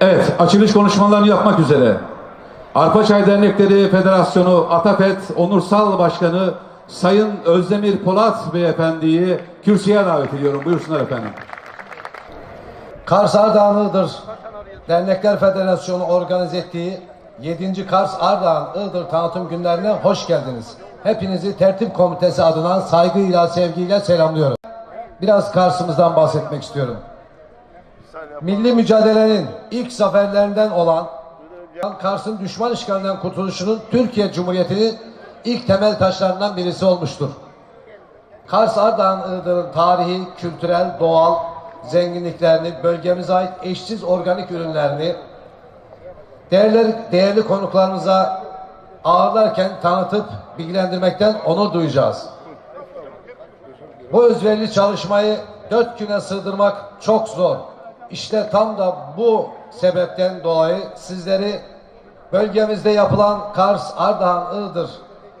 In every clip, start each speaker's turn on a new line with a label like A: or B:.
A: Evet, açılış konuşmalarını yapmak üzere. Arpaçay Dernekleri Federasyonu ATAPET Onursal Başkanı Sayın Özdemir Polat Beyefendi'yi kürsüye davet ediyorum. Buyursunlar efendim.
B: Kars Ardahan Iğdır Dernekler Federasyonu organize ettiği 7. Kars Ardahan Iğdır tanıtım günlerine hoş geldiniz. Hepinizi tertip komitesi adına saygıyla, sevgiyle selamlıyorum. Biraz Kars'ımızdan bahsetmek istiyorum. Milli mücadelenin ilk zaferlerinden olan Kars'ın düşman işgalinden kurtuluşunun Türkiye Cumhuriyeti'nin ilk temel taşlarından birisi olmuştur. Kars Ardahan Iğdır'ın tarihi, kültürel, doğal zenginliklerini, bölgemize ait eşsiz organik ürünlerini değerli, değerli konuklarımıza ağırlarken tanıtıp bilgilendirmekten onur duyacağız. Bu özverili çalışmayı dört güne sığdırmak çok zor. İşte tam da bu sebepten dolayı sizleri bölgemizde yapılan Kars, Ardahan, Iğdır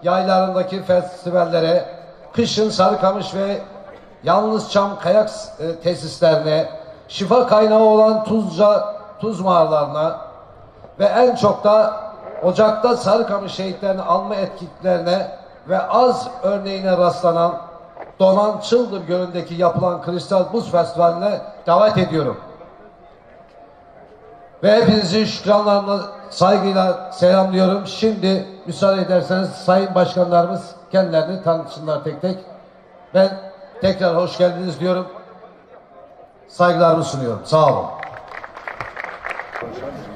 B: yaylarındaki festivallere, kışın Sarıkamış ve Yalnız Çam kayak e, tesislerine, şifa kaynağı olan Tuzca, Tuz mağaralarına ve en çok da Ocak'ta Sarıkamış şehitlerini alma etkinliklerine ve az örneğine rastlanan Donan Çıldır Gölü'ndeki yapılan Kristal Buz Festivali'ne davet ediyorum. Ve hepinizi şükranlarımla saygıyla selamlıyorum. Şimdi müsaade ederseniz sayın başkanlarımız kendilerini tanıtsınlar tek tek. Ben tekrar hoş geldiniz diyorum. Saygılarımı sunuyorum. Sağ olun.